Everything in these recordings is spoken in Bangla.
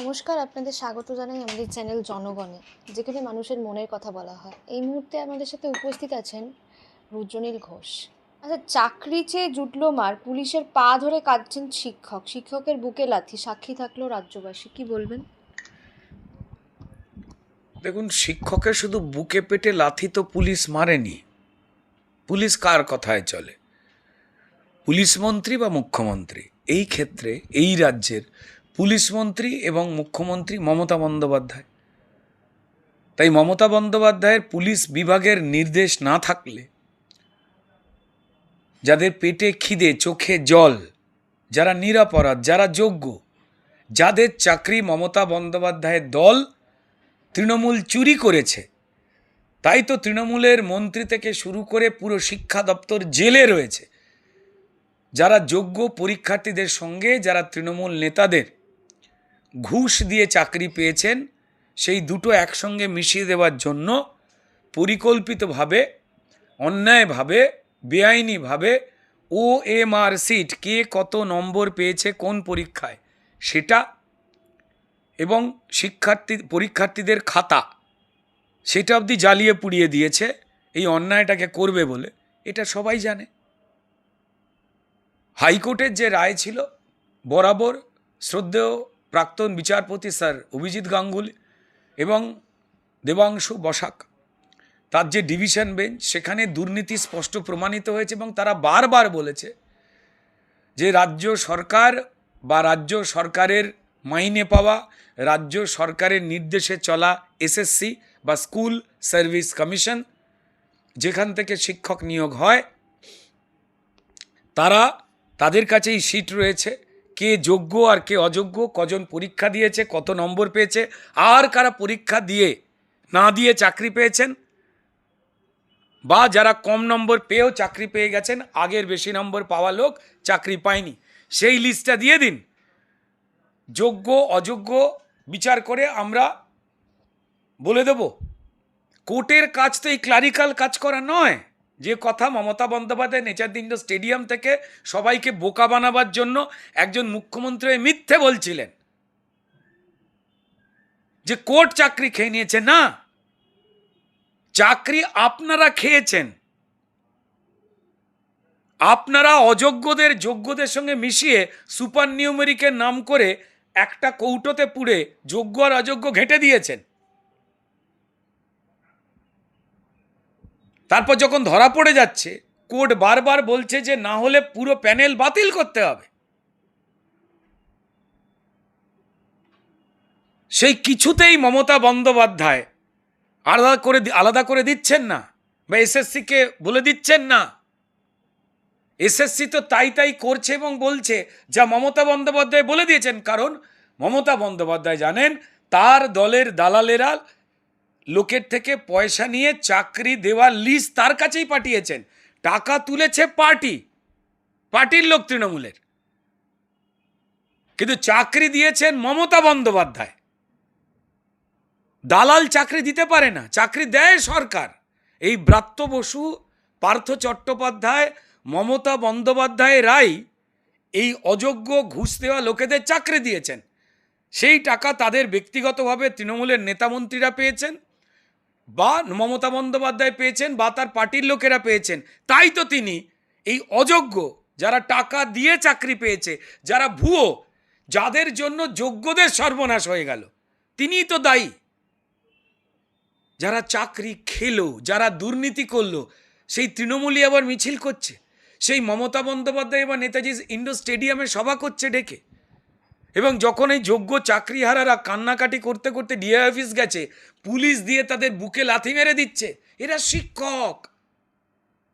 নমস্কার, আপনাদের স্বাগত জানাই আমাদের চ্যানেল জনগণে, যেখানে মানুষের মনের কথা বলা হয়। এই মুহূর্তে আমাদের সাথে উপস্থিত আছেন রুদ্রনীল ঘোষ। আচ্ছা চাকরি চেয়ে জুটলো মার, পুলিশের পা ধরে কাঁদছেন শিক্ষক। শিক্ষকের বুকে লাথি, সাক্ষী থাকল রাজ্যবাসী, কি বলবেন? দেখুন, শিক্ষকের শুধু বুকে পেটে লাথি তো পুলিশ মারেনি। পুলিশ কার কথায় চলে? পুলিশ মন্ত্রী বা মুখ্যমন্ত্রী? এই ক্ষেত্রে, এই রাজ্যের পুলিশ মন্ত্রী এবং মুখ্যমন্ত্রী মমতা বন্দ্যোপাধ্যায়। তাই মমতা বন্দ্যোপাধ্যায়ের পুলিশ বিভাগের নির্দেশ না থাকলে, যাদের পেটে খিদে, চোখে জল, যারা নিরাপরাধ, যারা যোগ্য, যাদের চাকরি মমতা বন্দ্যোপাধ্যায়ের দল তৃণমূল চুরি করেছে, তাই তো তৃণমূলের মন্ত্রী থেকে শুরু করে পুরো শিক্ষা দপ্তর জেলে রয়েছে। যারা যোগ্য পরীক্ষার্থীদের সঙ্গে, যারা তৃণমূল নেতাদের ঘুষ দিয়ে চাকরি পেয়েছেন, সেই দুটো একসঙ্গে মিশিয়ে দেওয়ার জন্য পরিকল্পিতভাবে, অন্যায়ভাবে, বেআইনিভাবে ও এম আর সিট কে কত নম্বর পেয়েছে কোন পরীক্ষায় সেটা এবং শিক্ষার্থী, পরীক্ষার্থীদের খাতা সেটা অবধি জ্বালিয়ে পুড়িয়ে দিয়েছে, এই অন্যায়টাকে করবে বলে, এটা সবাই জানে। হাইকোর্টের যে রায় ছিল, বরাবর শ্রদ্ধেয় প্রাক্তন বিচারপতি স্যার অভিজিৎ গাঙ্গুলি এবং দেবাংশু বসাক। তার যে ডিভিশন বেঞ্চ, সেখানে দুর্নীতি স্পষ্ট প্রমাণিত হয়েছে এবং তারা বারবার বলেছে যে রাজ্য সরকার বা রাজ্য সরকারের মাইনে পাওয়া, রাজ্য সরকারের নির্দেশে চলা এসএসসি বা স্কুল সার্ভিস কমিশন যেখান থেকে শিক্ষক নিয়োগ হয়, তারা তাদের কাছেই সিট রয়েছে। কে যোগ্য আর কে অযোগ্য, কজন পরীক্ষা দিয়েছে, কত নম্বর পেয়েছে, আর কারা পরীক্ষা দিয়ে না দিয়ে চাকরি পেয়েছেন? বা যারা কম নম্বর পেয়েও চাকরি পেয়ে গেছেন, আগের বেশি নম্বর পাওয়া লোক চাকরি পায়নি। সেই লিস্টটা দিয়ে দিন। যোগ্য, অযোগ্য বিচার করে আমরা বলে দেব। কোর্টের কাজ তো এই ক্লারিক্যাল কাজ করা নয়। যে কথা মমতা বন্দ্যোপাধ্যায় নেচারদিন্ড স্টেডিয়াম থেকে সবাইকে বোকা বানাবার জন্য একজন মুখ্যমন্ত্রী মিথ্যে বলছিলেন। যে কোর্ট চাকরি খেয়ে নিয়েছে না? চাকরি আপনারা খেয়েছেন। আপনারা অযোগ্যদের যোগ্যদের সঙ্গে মিশিয়ে সুপার নিউমেরিকের নাম করে একটা কৌটোতে পুড়ে যোগ্য আর অযোগ্য ঘেঁটে দিয়েছেন। তারপর যখন ধরা পড়ে যাচ্ছে কোর্ট বারবার বলছে যে না হলে পুরো প্যানেল বাতিল করতে হবে। সেই কিছুতেই মমতা বন্দ্যোপাধ্যায় আলাদা করে আলাদা করে দিচ্ছেন না, বা এসএসসিকে বলে দিচ্ছেন না। এসএসসি তো তাই তাই করছে এবং বলছে, যা মমতা বন্দ্যোপাধ্যায় বলে দিয়েছেন। কারণ মমতা বন্দ্যোপাধ্যায় জানেন, তার দলের দালালেরা লোকের থেকে পয়সা নিয়ে চাকরি দেওয়ার লিস্ট তার কাছেই পাঠিয়েছেন। টাকা তুলেছে পার্টি। পার্টির লোক তৃণমূলের। কিন্তু চাকরি দিয়েছেন মমতা বন্দ্যোপাধ্যায়। দালাল চাকরি দিতে পারে না, চাকরি দেয় সরকার। এই ব্রাত্য বসু, পার্থ চট্টোপাধ্যায়, মমতা বন্দ্যোপাধ্যায় রাই এই অযোগ্য, ঘুষ দেওয়া লোকেদের চাকরি দিয়েছেন। সেই টাকা তাদের ব্যক্তিগতভাবে তৃণমূলের নেতামন্ত্রীরা পেয়েছেন। বা মমতা বন্দ্যোপাধ্যায় পেয়েছেন বা তার পার্টির লোকেরা পেয়েছেন, তাই তো তিনি এই অযোগ্য, যারা টাকা দিয়ে চাকরি পেয়েছে, যারা ভুয়ো, যাদের জন্য যোগ্যদের সর্বনাশ হয়ে গেল, তিনিই তো দায়ী। যারা চাকরি খেলো, যারা দুর্নীতি করল, সেই তৃণমূলই আবার মিছিল করছে, সেই মমতা বন্দ্যোপাধ্যায় বা নেতাজি ইন্ডোর স্টেডিয়ামে সভা করছে ডেকে। এবং যখন এই যোগ্য চাকরিহারারা কান্নাকাটি করতে করতে ডিএ অফিস গেছে, পুলিশ দিয়ে তাদের বুকে লাথি মেরে দিচ্ছে। এরা শিক্ষক।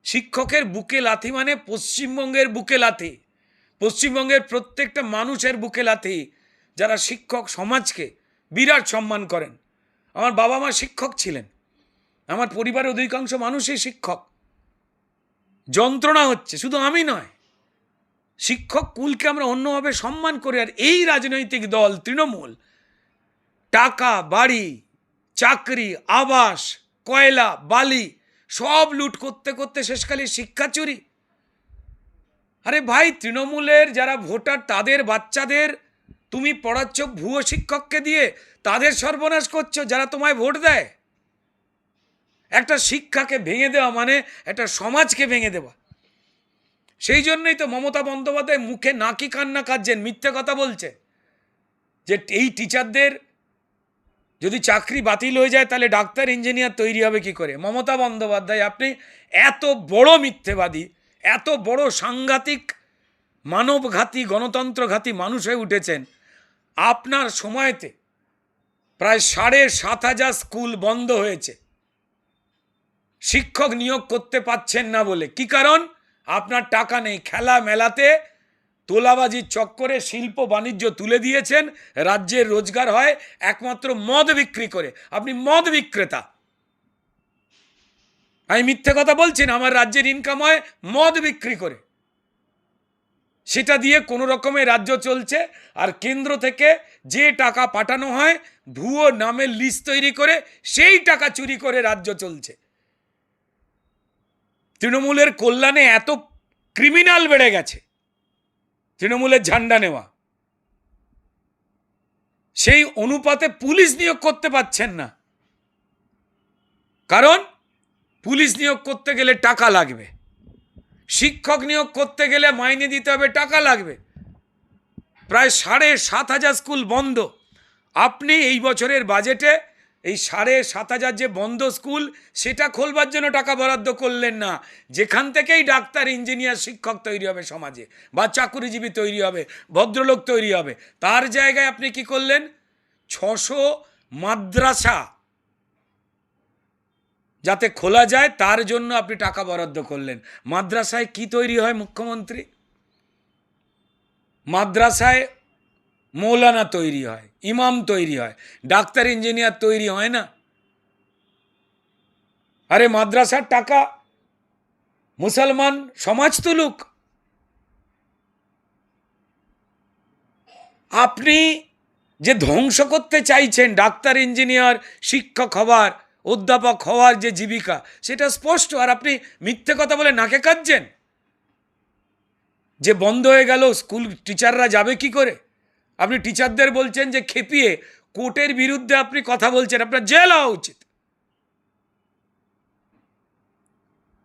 শিক্ষকের বুকে লাথি মানে পশ্চিমবঙ্গের বুকে লাথি। পশ্চিমবঙ্গের প্রত্যেকটা মানুষের বুকে লাথি। যারা শিক্ষক সমাজকে বিরাট সম্মান করেন। আমার বাবা মা শিক্ষক ছিলেন। আমার পরিবারের অধিকাংশ মানুষই শিক্ষক। যন্ত্রণা হচ্ছে, শুধু আমি নয়। শিক্ষক কুলকে আমরা অন্যভাবে সম্মান করি আর এই রাজনৈতিক দল তৃণমূল। টাকা, বাড়ি, চাকরি, আবাস, কয়লা, বালি, সব লুট করতে করতে শেষকালে শিক্ষা চুরি। আরে ভাই, তৃণমূলের যারা ভোটার, তাদের বাচ্চাদের তুমি পড়াচ্ছ ভুয়ো শিক্ষককে দিয়ে, তাদের সর্বনাশ করছ, যারা তোমায় ভোট দেয়। একটা শিক্ষাকে ভেঙে দেওয়া মানে একটা সমাজকে ভেঙে দেওয়া। সেই জন্যই তো মমতা বন্দ্যোপাধ্যায় মুখে নাকি কান্না কাঁদছেন, মিথ্যে কথা বলছে। যে এই টিচারদের যদি চাকরি বাতিল হয়ে যায়, তাহলে ডাক্তার ইঞ্জিনিয়ার তৈরি হবে কি করে? মমতা বন্দ্যোপাধ্যায়, আপনি এত বড় মিথ্যেবাদী, এত বড় সাংঘাতিক, মানবঘাতী, গণতন্ত্রঘাতী মানুষ হয়ে উঠেছেন। আপনার সময়তে প্রায় সাড়ে সাত হাজার স্কুল বন্ধ হয়েছে। শিক্ষক নিয়োগ করতে পাচ্ছেন না বলে। কি কারণ? আপনার টাকা নেই। খেলা মেলাতে তোলাবাজির চক্করে শিল্প বাণিজ্য তুলে দিয়েছেন। রাজ্যের রোজগার হয় একমাত্র মদ বিক্রি করে। আপনি মদ বিক্রেতা। আমি মিথ্যে কথা বলছি না, আমার রাজ্যের ইনকাম হয় মদ বিক্রি করে। সেটা দিয়ে কোনো রকমে রাজ্য চলছে আর কেন্দ্র থেকে যে টাকা পাঠানো হয়, ভুয়ো নামের লিস্ট তৈরি করে সেই টাকা চুরি করে রাজ্য চলছে। তৃণমূলের কল্যাণে এত ক্রিমিনাল বেড়ে গেছে, তৃণমূলের ঝান্ডা নেওয়া। সেই অনুপাতে পুলিশ নিয়োগ করতে পাচ্ছেন না। কারণ পুলিশ নিয়োগ করতে গেলে টাকা লাগবে। শিক্ষক নিয়োগ করতে গেলে মাইনে দিতে হবে, টাকা লাগবে। প্রায় সাড়ে সাত হাজার স্কুল বন্ধ। আপনি এই বছরের বাজেটে এই সাড়ে সাত হাজার যে বন্ধ স্কুল, সেটা খোলবার জন্য টাকা বরাদ্দ করলেন না। যেখান থেকেই ডাক্তার, ইঞ্জিনিয়ার, শিক্ষক তৈরি হবে সমাজে, বা চাকুরিজীবী তৈরি হবে, ভদ্রলোক তৈরি হবে, তার জায়গায় আপনি কি করলেন? ছশো মাদ্রাসা যাতে খোলা যায়, তার জন্য আপনি টাকা বরাদ্দ করলেন। মাদ্রাসায় কি তৈরি হয় মুখ্যমন্ত্রী? মাদ্রাসায় মৌলানা তৈরি হয়। ইমাম তৈরি হয়, ডাক্তার, ইঞ্জিনিয়ার তৈরি হয় না। আরে মাদ্রাসার টাকা, মুসলমান সমাজ তুলুক। আপনি যে ধ্বংস করতে চাইছেন, ডাক্তার, ইঞ্জিনিয়ার, শিক্ষক হওয়ার, অধ্যাপক হওয়ার যে জীবিকা, সেটা স্পষ্ট, আর আপনি মিথ্যে কথা বলে নাকে কাঁদছেন। যে বন্ধ হয়ে গেল, স্কুল টিচাররা যাবে কি করে? আপনি টিচারদের বলছেন যে খেপিয়ে কোর্টের বিরুদ্ধে আপনি কথা বলছেন, আপনার জেল হওয়া উচিত।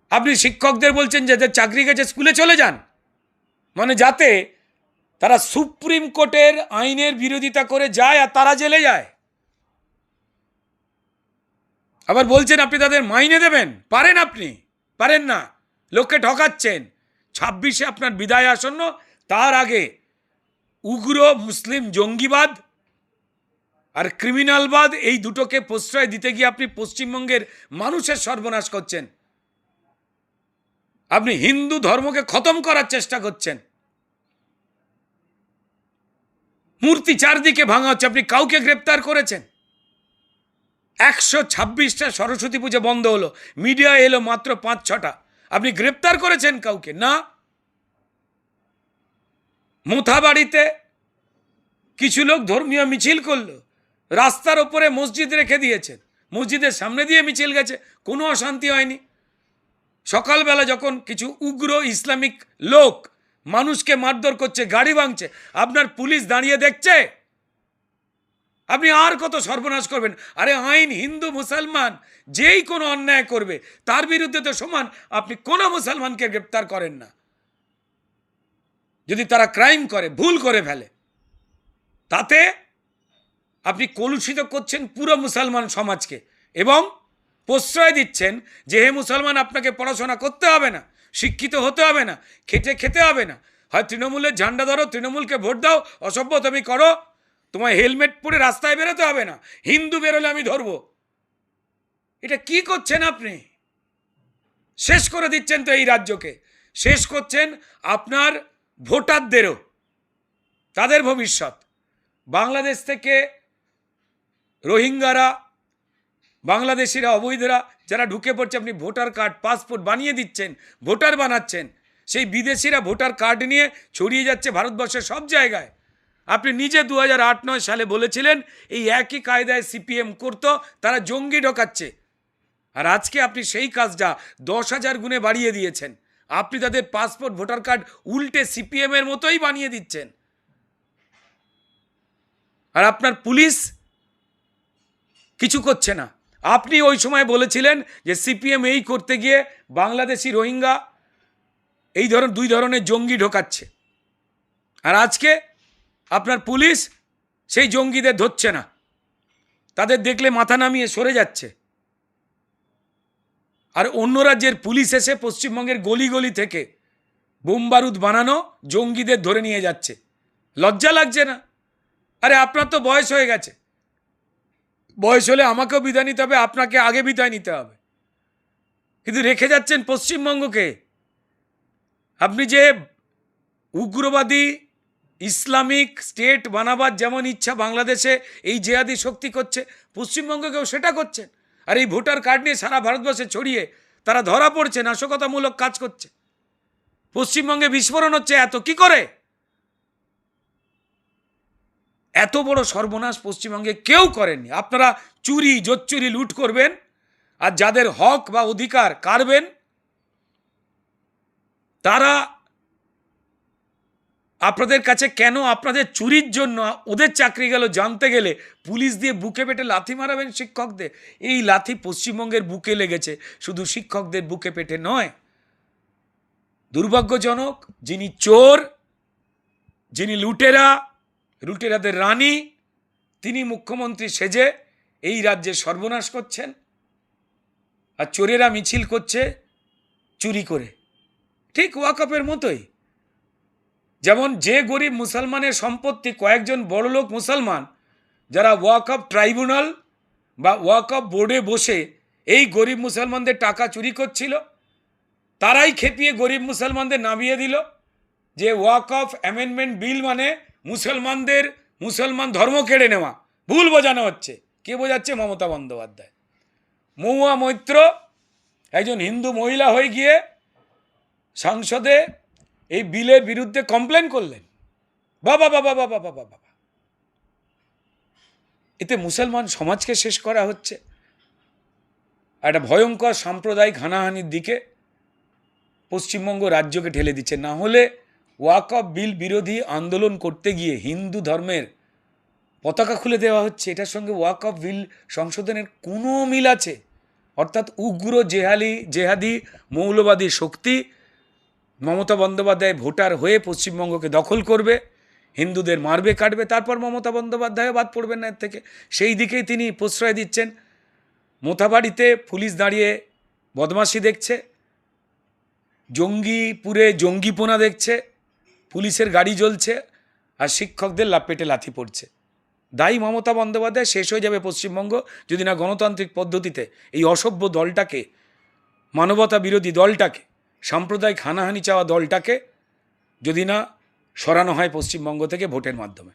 আপনি শিক্ষকদের বলছেন যে যাদের চাকরি গেছে, স্কুলে চলে যান। মানে যাতে তারা সুপ্রিম কোর্টের আইনের বিরোধিতা করে যায় আর তারা জেলে যায়। আবার বলছেন আপনি তাদের মাইনে দেবেন। পারেন আপনি, পারেন না। লোককে ঠকাচ্ছেন। ছাব্বিশে আপনার বিদায় আসন্ন, তার আগে উগ্র মুসলিম জঙ্গিবাদ আর ক্রিমিনালবাদ, এই দুটোকে প্রশ্রয় দিতে গিয়ে আপনি পশ্চিমবঙ্গের মানুষের সর্বনাশ করছেন। আপনি হিন্দু ধর্মকে খতম করার চেষ্টা করছেন। মূর্তি চারদিকে ভাঙা হচ্ছে, আপনি কাউকে গ্রেপ্তার করেছেন? একশো ছাব্বিশটা সরস্বতী পুজো বন্ধ হলো মিডিয়া এলো মাত্র পাঁচ ছটা। আপনি গ্রেপ্তার করেছেন কাউকে? না। মোথাবাড়িতে কিছু লোক ধর্মীয় মিছিল করল। রাস্তার ওপরে মসজিদ রেখে দিয়েছেন। মসজিদের সামনে দিয়ে মিছিল গেছে। কোনো অশান্তি হয়নি। সকালবেলা যখন কিছু উগ্র ইসলামিক লোক মানুষকে মারধর করছে, গাড়ি ভাঙছে, আপনার পুলিশ দাঁড়িয়ে দেখছে? আপনি আর কত সর্বনাশ করবেন? আরে আইন হিন্দু, মুসলমান, যেই কোনো অন্যায় করবে, তার বিরুদ্ধে তো সমান, আপনি কোনো মুসলমানকে গ্রেপ্তার করেন না। যদি তারা ক্রাইম করে, ভুল করে ফেলে, তাতে আপনি কলুষিত করছেন পুরো মুসলমান সমাজকে এবং প্রশ্রয় দিচ্ছেন যে হে মুসলমান, আপনাকে পড়াশোনা করতে হবে না, শিক্ষিত হতে হবে না, খেটে খেতে হবে না। হয় তৃণমূলের ঝান্ডা ধরো, তৃণমূলকে ভোট দাও, অসভ্য তুমি করো, তোমায় হেলমেট পরে রাস্তায় বেরোতে হবে না, হিন্দু বেরোলে আমি ধরবো। এটা কি করছেন আপনি? শেষ করে দিচ্ছেন তো এই রাজ্যকে। শেষ করছেন আপনার ভোটারদেরও তাদের ভবিষ্যৎ। বাংলাদেশ থেকে রোহিঙ্গারা, বাংলাদেশিরা, অবৈধরা যারা ঢুকে পড়ছে, আপনি ভোটার কার্ড, পাসপোর্ট বানিয়ে দিচ্ছেন, ভোটার বানাচ্ছেন, সেই বিদেশিরা ভোটার কার্ড নিয়ে ছড়িয়ে যাচ্ছে ভারতবর্ষের সব জায়গায়। আপনি নিজে দু হাজার সালে বলেছিলেন, এই একই কায়দায় সিপিএম করতো, তারা জঙ্গি ঢোকাচ্ছে। আর আজকে আপনি সেই কাজটা দশ হাজার গুণে বাড়িয়ে দিয়েছেন। আপনি তাদের পাসপোর্ট, ভোটার কার্ড উল্টে সিপিএমের মতোই বানিয়ে দিচ্ছেন। আর আপনার পুলিশ কিছু করছে না। আপনি ওই সময় বলেছিলেন যে সিপিএম এই করতে গিয়ে বাংলাদেশি রোহিঙ্গা এই ধরন দুই ধরনের জঙ্গি ঢোকাচ্ছে। আর আজকে আপনার পুলিশ সেই জঙ্গিদের ধরছে না। তাদের দেখলে মাথা নামিয়ে সরে যাচ্ছে। আর অন্য রাজ্যের পুলিশ এসে পশ্চিমবঙ্গের গলি গলি থেকে বোম বারুদ বানানো জঙ্গিদের ধরে নিয়ে যাচ্ছে। লজ্জা লাগছে না? আরে আপনার তো বয়স হয়ে গেছে। বয়স হলে আমাকেও বিদায় নিতে হবে, আপনাকে আগে বিদায় নিতে হবে। কিন্তু রেখে যাচ্ছেন পশ্চিমবঙ্গকে। আপনি যে উগ্রবাদী, ইসলামিক স্টেট বানাবার যেমন ইচ্ছা বাংলাদেশে এই জেহাদি শক্তি করছে, পশ্চিমবঙ্গকেও সেটা করছেন। আর এই ভোটার কার্ড নিয়ে সারা ভারতবর্ষে ছড়িয়ে তারা ধরা পড়ছে, নাশকতামূলক কাজ করছে। পশ্চিমবঙ্গে বিস্ফোরণ হচ্ছে এত, কি করে? এত বড় সর্বনাশ পশ্চিমবঙ্গে কেউ করেননি। আপনারা চুরি, জোচ্চুরি, লুট করবেন, আর যাদের হক বা অধিকার কারবেন তারা আপনাদের কাছে কেন আপনাদের চুরির জন্য ওদের চাকরি গেল জানতে গেলে পুলিশ দিয়ে বুকে পেটে লাথি মারাবেন শিক্ষকদের? এই লাথি পশ্চিমবঙ্গের বুকে লেগেছে, শুধু শিক্ষকদের বুকে পেটে নয়। দুর্ভাগ্যজনক, যিনি চোর, যিনি লুটেরা, লুটেরাদের রানী, তিনি মুখ্যমন্ত্রী সেজে এই রাজ্যে সর্বনাশ করছেন আর চোরেরা মিছিল করছে চুরি করে। ঠিক ওয়াকপের মতোই। যেমন যে গরিব মুসলমানের সম্পত্তি কয়েকজন বড়লোক মুসলমান, যারা ওয়াকফ ট্রাইব্যুনাল বা ওয়াকফ বোর্ডে বসে এই গরিব মুসলমানদের টাকা চুরি করছিল, তারাই খেপিয়ে গরিব মুসলমানদের নামিয়ে দিল যে ওয়াক অফ অ্যামেন্ডমেন্ট বিল মানে মুসলমানদের, মুসলমান ধর্ম কেড়ে নেওয়া। ভুল বোঝানো হচ্ছে। কে বোঝাচ্ছে? মমতা বন্দ্যোপাধ্যায়। মৌয়া মৈত্র একজন হিন্দু মহিলা হয়ে গিয়ে সংসদে এই বিলের বিরুদ্ধে কমপ্লেন করলেন। বাবা বাবা বাবা বাবা বাবা এতে মুসলমান সমাজকে শেষ করা হচ্ছে। একটা ভয়ঙ্কর সাম্প্রদায়িক হানাহানির দিকে পশ্চিমবঙ্গ রাজ্যকে ঠেলে দিচ্ছে। না হলে ওয়াকফ বিল বিরোধী আন্দোলন করতে গিয়ে হিন্দু ধর্মের পতাকা খুলে দেওয়া হচ্ছে। এটার সঙ্গে ওয়াকফ বিল সংশোধনের কোনো মিল আছে? অর্থাৎ উগ্র জেহালি, জেহাদি, মৌলবাদী শক্তি মমতা বন্দ্যোপাধ্যায় ভোটার হয়ে পশ্চিমবঙ্গকে দখল করবে, হিন্দুদের মারবে, কাটবে, তারপর মমতা বন্দ্যোপাধ্যায়ও বাদ পড়বেন না এর থেকে। সেই দিকেই তিনি প্রশ্রয় দিচ্ছেন। মোথাবাড়িতে পুলিশ দাঁড়িয়ে বদমাশি দেখছে, জঙ্গিপুরে জঙ্গিপোনা দেখছে, পুলিশের গাড়ি জ্বলছে আর শিক্ষকদের লাপেটে লাথি পড়ছে। দায়ী মমতা বন্দ্যোপাধ্যায় শেষ হয়ে যাবে পশ্চিমবঙ্গ যদি না গণতান্ত্রিক পদ্ধতিতে এই অসভ্য দলটাকে মানবতা বিরোধী দলটাকে সাম্প্রদায়িক হানাহানি চাওয়া দলটাকে যদি না সরানো হয় পশ্চিমবঙ্গ থেকে ভোটের মাধ্যমে।